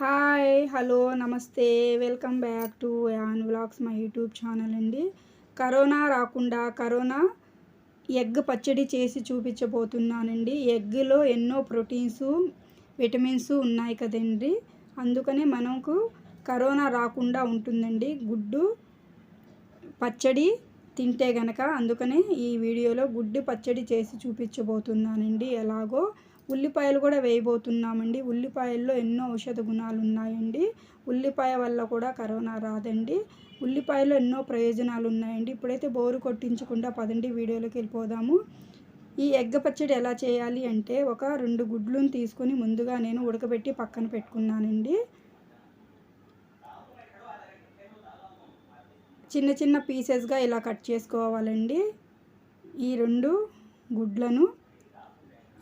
Hi hello నమస్తే. Welcome back to Ann vlogs మా YouTube channel అండి. కరోనా రాకుండా కరోనా ఎగ్ పచ్చడి చేసి చూపించబోతున్నానండి. ఎగ్లో ఎన్నో ప్రోటీన్స్ విటమిన్స్ ఉన్నాయి కదండి. అందుకనే మనకు కరోనా రాకుండా ఉంటుందండి. గుడ్డు పచ్చడి తింటే గనక అందుకనే ఈ వీడియోలో గుడ్డు పచ్చడి చేసి చూపించబోతున్నానండి. ఎలాగో ఉల్లిపాయలు కూడా వేయబోతున్నామండి. ఉల్లిపాయల్లో ఎన్నో ఔషధ గుణాలు ఉన్నాయండి ఉల్లిపాయ వల్ల కూడా కరోనా రాదండి. ఉల్లిపాయలో ఎన్నో ప్రయోజనాలు ఉన్నాయండి ఇప్పుడైతే బోరు కొట్టించకుండా పదండి వీడియోలోకి వెళ్ళిపోదాము. ఈ ఎగ్గ పచ్చడి ఎలా చేయాలి అంటే ఒక రెండు గుడ్లను తీసుకొని ముందుగా నేను ఉడకబెట్టి పక్కన పెట్టుకున్నానండి. చిన్న చిన్న పీసెస్గా ఇలా కట్ చేసుకోవాలండి. ఈ రెండు గుడ్లను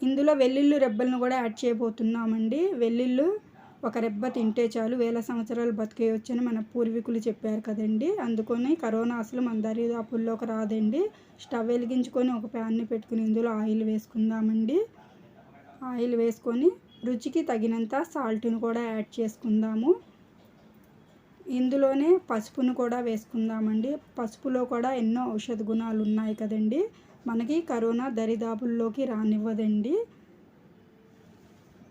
ఇందులో వెల్లుల్లి రెబ్బలను కూడా యాడ్ చేయబోతున్నామండి. వెల్లుల్లి ఒక రెబ్బ తింటే చాలు వేల సంవత్సరాలు బతికేయొచ్చని మన పూర్వీకులు చెప్పారు కదండి. అందుకని కరోనా అసలు మన దరిదాపుల్లోకి రాదండి. స్టవ్ వెలిగించుకొని ఒక ప్యాన్ని పెట్టుకుని ఇందులో ఆయిల్ వేసుకుందామండి. ఆయిల్ వేసుకొని రుచికి తగినంత సాల్ట్ని కూడా యాడ్ చేసుకుందాము. ఇందులోనే పసుపును కూడా వేసుకుందామండి. పసుపులో కూడా ఎన్నో ఔషధ గుణాలు ఉన్నాయి కదండి. మనకి కరోనా దరిదాపుల్లోకి రానివ్వదండి.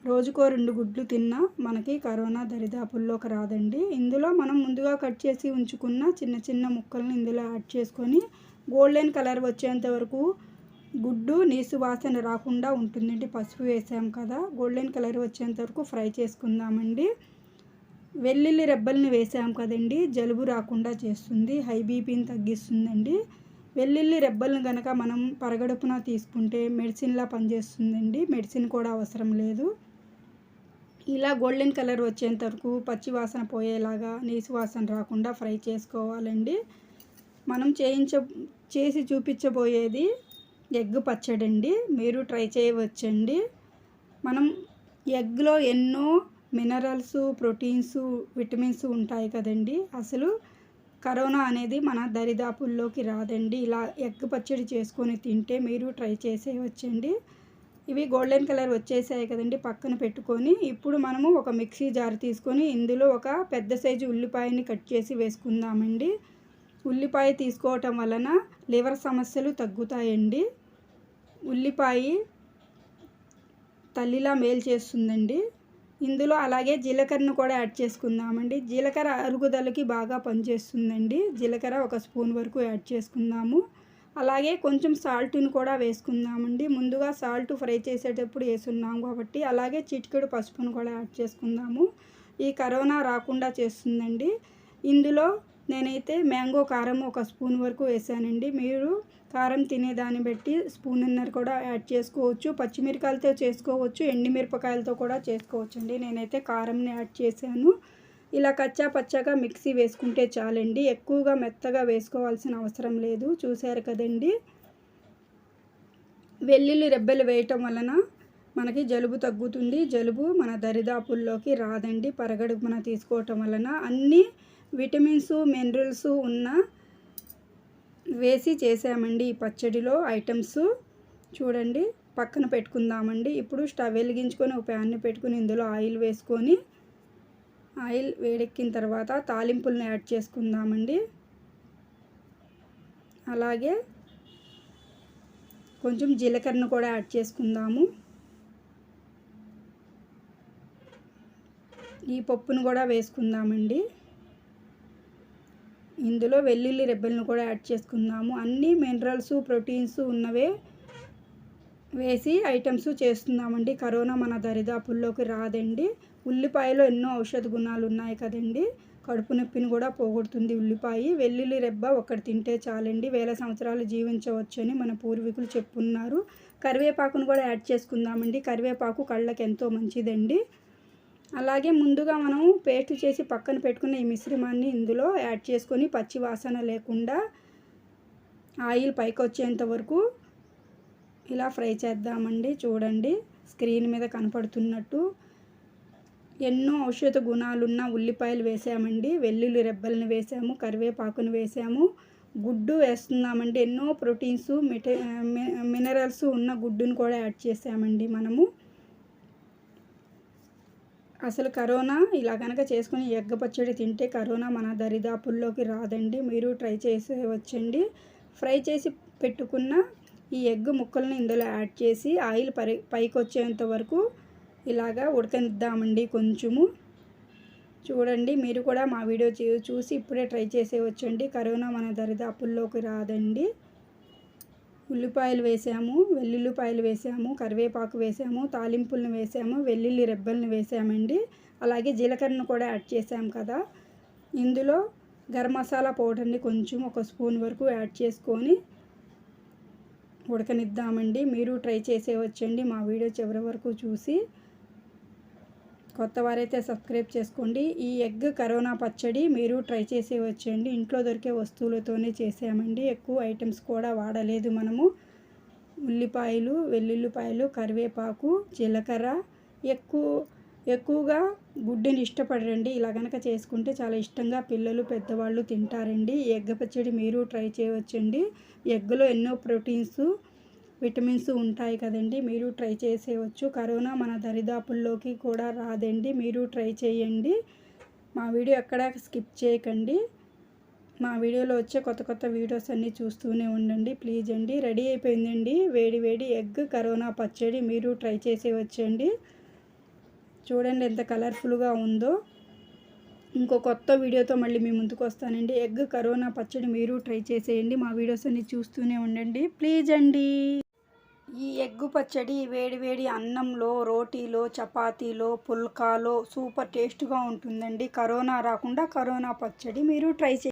రోజుకో రెండు గుడ్లు తిన్నా మనకి కరోనా దరిదాపుల్లోకి రాదండి. ఇందులో మనం ముందుగా కట్ చేసి ఉంచుకున్న చిన్న చిన్న ముక్కలను ఇందులో యాడ్ చేసుకొని గోల్డెన్ కలర్ వచ్చేంత వరకు గుడ్డు నీసు వాసన రాకుండా ఉంటుందండి. పసుపు వేసాం కదా గోల్డెన్ కలర్ వచ్చేంత వరకు ఫ్రై చేసుకుందామండి. వెల్లుల్లి రెబ్బల్ని వేసాం కదండి జలుబు రాకుండా చేస్తుంది హై బీపీని తగ్గిస్తుందండి. వెల్లుల్లి రెబ్బలను కనుక మనం పరగడుపున తీసుకుంటే మెడిసిన్లా పనిచేస్తుందండి. మెడిసిన్ కూడా అవసరం లేదు. ఇలా గోల్డెన్ కలర్ వచ్చేంత వరకు పచ్చి వాసన పోయేలాగా నీసు వాసన రాకుండా ఫ్రై చేసుకోవాలండి. మనం చేయించ చేసి చూపించబోయేది ఎగ్ పచ్చడండి. మీరు ట్రై చేయవచ్చండి. మనం ఎగ్లో ఎన్నో మినరల్స్ ప్రోటీన్స్ విటమిన్స్ ఉంటాయి కదండి. అసలు కరోనా అనేది మన దరిదాపుల్లోకి రాదండి. ఇలా ఎగ్ పచ్చడి చేసుకొని తింటే మీరు ట్రై చేసేయవచ్చండి ఇవి గోల్డెన్ కలర్ వచ్చేసాయి కదండి పక్కన పెట్టుకొని. ఇప్పుడు మనము ఒక మిక్సీ జార్ తీసుకొని ఇందులో ఒక పెద్ద సైజు ఉల్లిపాయని కట్ చేసి వేసుకుందామండి. ఉల్లిపాయ తీసుకోవటం వలన లివర్ సమస్యలు తగ్గుతాయండి. ఉల్లిపాయ తల్లిలా మేలు చేస్తుందండి. ఇందులో అలాగే జీలకర్రను కూడా యాడ్ చేసుకుందామండి. జీలకర్ర అరుగుదలకి బాగా పనిచేస్తుందండి. జీలకర్ర ఒక స్పూన్ వరకు యాడ్ చేసుకుందాము. అలాగే కొంచెం సాల్ట్ని కూడా వేసుకుందామండి. ముందుగా సాల్ట్ ఫ్రై చేసేటప్పుడు వేసున్నాము కాబట్టి అలాగే చిటికెడు పసుపును కూడా యాడ్ చేసుకుందాము. ఈ కరోనా రాకుండా చేస్తుందండి. ఇందులో నేనైతే మ్యాంగో కారం ఒక స్పూన్ వరకు వేసానండి. మీరు కారం తినేదాన్ని బట్టి స్పూన్ స్పూన్నర కూడా యాడ్ చేసుకోవచ్చు. పచ్చిమిరకాయలతో చేసుకోవచ్చు. ఎండిమిరపకాయలతో కూడా చేసుకోవచ్చు అండి నేనైతే కారంని యాడ్ చేశాను. ఇలా కచ్చా పచ్చగా మిక్సీ వేసుకుంటే చాలండి. ఎక్కువగా మెత్తగా వేసుకోవాల్సిన అవసరం లేదు. చూశారు కదండి? వెల్లుల్లి రెబ్బలు వేయటం వలన మనకి జలుబు తగ్గుతుంది. జలుబు మన దరిదాపుల్లోకి రాదండి. పరగడుపున తీసుకోవటం వలన అన్నీ విటమిన్స్ మినరల్స్ ఉన్న వేసి చేసామండి ఈ పచ్చడిలో ఐటమ్స్. చూడండి పక్కన పెట్టుకుందామండి. ఇప్పుడు స్టవ్ వెలిగించుకొని ఒక ప్యాన్ని పెట్టుకుని ఇందులో ఆయిల్ వేసుకొని ఆయిల్ వేడెక్కిన తర్వాత తాలింపులను యాడ్ చేసుకుందామండి. అలాగే కొంచెం జీలకర్రను కూడా యాడ్ చేసుకుందాము. ఈ పప్పును కూడా వేసుకుందామండి. ఇందులో వెల్లుల్లి రెబ్బలను కూడా యాడ్ చేసుకుందాము. అన్ని మినరల్స్ ప్రోటీన్స్ ఉన్నవే వేసి ఐటమ్స్ చేస్తున్నామండి. కరోనా మన దరిదాపుల్లోకి రాదండి. ఉల్లిపాయలో ఎన్నో ఔషధ గుణాలు ఉన్నాయి కదండి. కడుపు నొప్పిని కూడా పోగొడుతుంది ఉల్లిపాయ. వెల్లుల్లి రెబ్బ ఒకటి తింటే చాలండి. వేల సంవత్సరాలు జీవించవచ్చు అని మన పూర్వీకులు చెప్పున్నారు. కరివేపాకును కూడా యాడ్ చేసుకుందామండి. కరివేపాకు కళ్ళకి ఎంతో మంచిదండి. అలాగే ముందుగా మనం పేస్ట్ చేసి పక్కన పెట్టుకున్న ఈ మిశ్రమాన్ని ఇందులో యాడ్ చేసుకొని పచ్చి వాసన లేకుండా ఆయిల్ పైకి వచ్చేంత వరకు ఇలా ఫ్రై చేద్దామండి. చూడండి స్క్రీన్ మీద కనపడుతున్నట్టు ఎన్నో ఔషధ గుణాలున్న ఉల్లిపాయలు వేసామండి. వెల్లుల్లి రెబ్బలను వేసాము కరివేపాకును వేసాము. గుడ్డు వేస్తున్నామండి. ఎన్నో ప్రోటీన్స్ మిట మినరల్స్ ఉన్న గుడ్డును కూడా యాడ్ చేసామండి మనము. అసలు కరోనా ఇలా కనుక చేసుకుని ఎగ్గ పచ్చడి తింటే కరోనా మన దరిదాపుల్లోకి రాదండి. మీరు ట్రై చేసేవచ్చండి ఫ్రై చేసి పెట్టుకున్న ఈ ఎగ్ ముక్కలను ఇందులో యాడ్ చేసి ఆయిల్ పరి పైకి వచ్చేంత వరకు ఇలాగా ఉడకనిద్దామండి కొంచెము. చూడండి మీరు కూడా మా వీడియో చూ- చూసి ఇప్పుడే ట్రై చేసేవచ్చండి కరోనా మన దరిదాపుల్లోకి రాదండి. ఉల్లిపాయలు వేసాము వెల్లుల్లిపాయలు వేసాము కరివేపాకు వేసాము తాలింపులను వేసాము వెల్లుల్లి రెబ్బలను వేసామండి. అలాగే జీలకర్రను కూడా యాడ్ చేసాం కదా. ఇందులో గరం మసాలా పౌడర్ని కొంచెం ఒక స్పూన్ వరకు యాడ్ చేసుకొని ఉడకనిద్దామండి. మీరు ట్రై చేసేవచ్చండి మా వీడియో చివరి వరకు చూసి కొత్త వారైతే సబ్స్క్రైబ్ చేసుకోండి. ఈ ఎగ్ కరోనా పచ్చడి మీరు ట్రై చేసేవచ్చండి ఇంట్లో దొరికే వస్తువులతోనే చేసామండి. ఎక్కువ ఐటమ్స్ కూడా వాడలేదు మనము. ఉల్లిపాయలు వెల్లుల్లిపాయలు కరివేపాకు జీలకర్ర ఎక్కువ ఎక్కువగా గుడ్డుని ఇష్టపడరండి. ఇలా కనుక చేసుకుంటే చాలా ఇష్టంగా పిల్లలు పెద్దవాళ్ళు తింటారండి. ఎగ్ పచ్చడి మీరు ట్రై చేయవచ్చండి. ఎగ్గులో ఎన్నో ప్రోటీన్స్ విటమిన్స్ ఉంటాయి కదండి మీరు ట్రై చేసేయవచ్చు కరోనా మన దరిదాపుల్లోకి కూడా రాదండి మీరు ట్రై చేయండి. మా వీడియో ఎక్కడ స్కిప్ చేయకండి. మా వీడియోలో వచ్చే కొత్త కొత్త వీడియోస్ అన్నీ చూస్తూనే ఉండండి. ప్లీజ్ అండి రెడీ అయిపోయిందండి. వేడి వేడి ఎగ్ కరోనా పచ్చడి మీరు ట్రై చేసేయవచ్చండి చూడండి ఎంత కలర్ఫుల్గా ఉందో. ఇంకో కొత్త వీడియోతో మళ్ళీ మీ ముందుకు వస్తానండి. ఎగ్ కరోనా పచ్చడి మీరు ట్రై చేసేయండి. మా వీడియోస్ అన్ని చూస్తూనే ఉండండి. ప్లీజ్ అండి. ఈ ఎగ్గు పచ్చడి వేడివేడి అన్నంలో రోటీలో చపాతీలో పుల్కాలో సూపర్ టేస్ట్గా ఉంటుందండి. కరోనా రాకుండా కరోనా పచ్చడి మీరు ట్రై చే